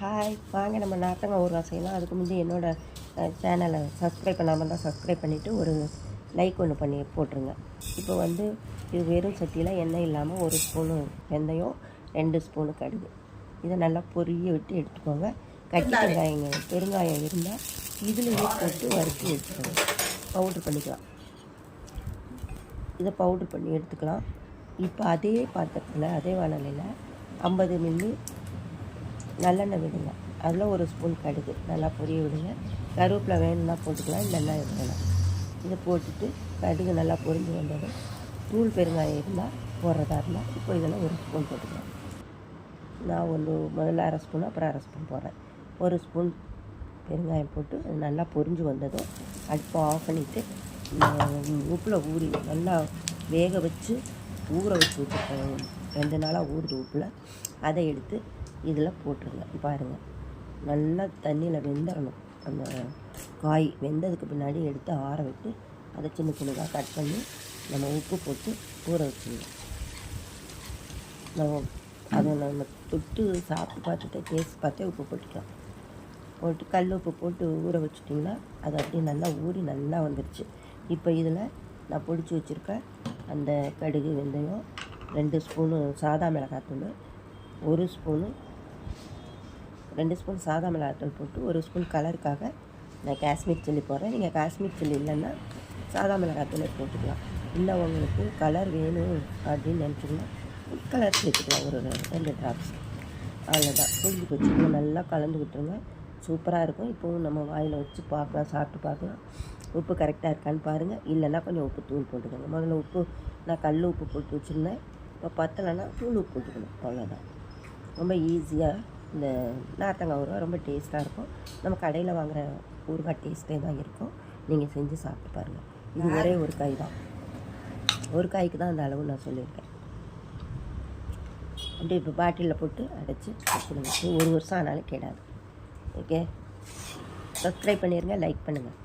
Hi வாங்க நம்ம நார்த்தங்காய் ஊறுகாய் செய்யலாம். அதுக்கு முந்தி என்னோடய சேனலை சப்ஸ்கிரைப் பண்ணாமல் தான் சப்ஸ்கிரைப் பண்ணிவிட்டு ஒரு லைக் ஒன்று பண்ணி போட்டுருங்க. இப்போ வந்து இது வெறும் சட்டியில் எண்ணெய் இல்லாமல் ஒரு ஸ்பூனு வெந்தயம் ரெண்டு ஸ்பூனு கடுகு. இதை நல்லா பொரிய விட்டு எடுத்துக்கோங்க. கட்டி வெங்காயங்க பெருங்காயம் இருந்தால் இதுலேயே போட்டு வறுத்து வச்சுக்கோங்க பவுட்ரு பண்ணிக்கலாம். இதை பவுட்ரு பண்ணி எடுத்துக்கலாம். இப்போ அதே பாத்திரத்தில் அதே வானலையில் ஐம்பது மில்லி நல்லெண்ணெய் விடுங்க. அதில் ஒரு ஸ்பூன் கடுகு. நல்லா பொரிய விடுங்க. கருவேப்பிலை வேணும்னா போட்டுக்கலாம் இல்லைன்னா எடுக்கலாம் இதை போட்டுட்டு கடுகு நல்லா பொரிஞ்சு வந்ததும் தூள் பெருங்காயம் இருந்தால் போடுறதா இருந்தால் இப்போ இதெல்லாம் ஒரு ஸ்பூன் போட்டுக்கலாம். நான் ஒன்று முதல்ல அரை ஸ்பூன் அப்புறம் அரை ஸ்பூன் போடுறேன். ஒரு ஸ்பூன் பெருங்காயம் போட்டு அது நல்லா பொரிஞ்சு வந்ததும் அடுப்பை ஆஃப் பண்ணிவிட்டு உப்பில் ஊறி நல்லா வேக வச்சு ஊற வச்சு வச்சுருக்கேன். ரெண்டு நாளாக ஊறுது உப்பில். அதை எடுத்து இதில் போட்டுருங்க. பாருங்கள் நல்லா தண்ணியில் வெந்துடணும் அந்த காய் வெந்ததுக்கு பின்னாடி எடுத்து ஆற விட்டு அதை சின்ன சின்னதாக கட் பண்ணி நம்ம உப்பு போட்டு ஊற வச்சுருவோம் நம்ம அதை நம்ம தொட்டு சாப்பிட்டு பார்த்துட்டு டேஸ்ட் பார்த்தே உப்பு போட்டுக்கலாம். போட்டு கல் உப்பு போட்டு ஊற வச்சுட்டிங்கன்னா அது அப்படியே நல்லா ஊறி நல்லா வந்துடுச்சு இப்போ இதில் நான் பொடிச்சு வச்சுருக்கேன் அந்த கடுகு வெந்தயம் ரெண்டு ஸ்பூனு சாதா மிளகாத்தூள் ஒரு ஸ்பூனு ரெண்டு ஸ்பூன் சாதா மிளகாத்தூள் போட்டு ஒரு ஸ்பூன் கலருக்காக நான் காஷ்மீர் சில்லி போடுறேன். நீங்கள் காஷ்மீர் சில்லி இல்லைன்னா சாதா மிளகாத்தூளே போட்டுக்கலாம். இல்லை உங்களுக்கு கலர் வேணும் அப்படின்னு நினச்சிங்கன்னா கலர் சேர்த்துக்கலாம். ஒரு ரெண்டு ட்ராப்ஸ் அவ்வளோதான் புரிஞ்சு போச்சு. நல்லா கலந்து விட்டுருங்க. சூப்பராக இருக்கும். இப்போவும் நம்ம வாயில் வச்சு பார்க்கலாம் சாப்பிட்டு பார்க்கலாம். உப்பு கரெக்டாக இருக்கான்னு பாருங்கள் இல்லைன்னா கொஞ்சம் உப்பு தூள் போட்டுக்கோங்க. முதல்ல உப்பு நான் கல் உப்பு போட்டு வச்சுருந்தேன். இப்போ பத்தலைன்னா தூள் உப்பு போட்டுக்கணும். அவ்வளோதான் ரொம்ப ஈஸியாக இந்த நார்த்தங்காய் ஊறுகாய் ரொம்ப டேஸ்ட்டாக இருக்கும். நம்ம கடையில் வாங்குகிற ஊறுகாய் டேஸ்ட்டே தான் இருக்கும். நீங்கள் செஞ்சு சாப்பிட்டு பாருங்கள் இது ஒரே ஒரு காய் தான். ஒரு காய்க்கு தான் அந்த அளவு நான் சொல்லியிருக்கேன். அப்படியே இப்போ பாட்டிலில் போட்டு அடைச்சி இது ஒரு வருஷம் ஆனாலும் கெடாது. ஓகே சப்ஸ்கிரைப் பண்ணிடுங்க லைக் பண்ணுங்கள்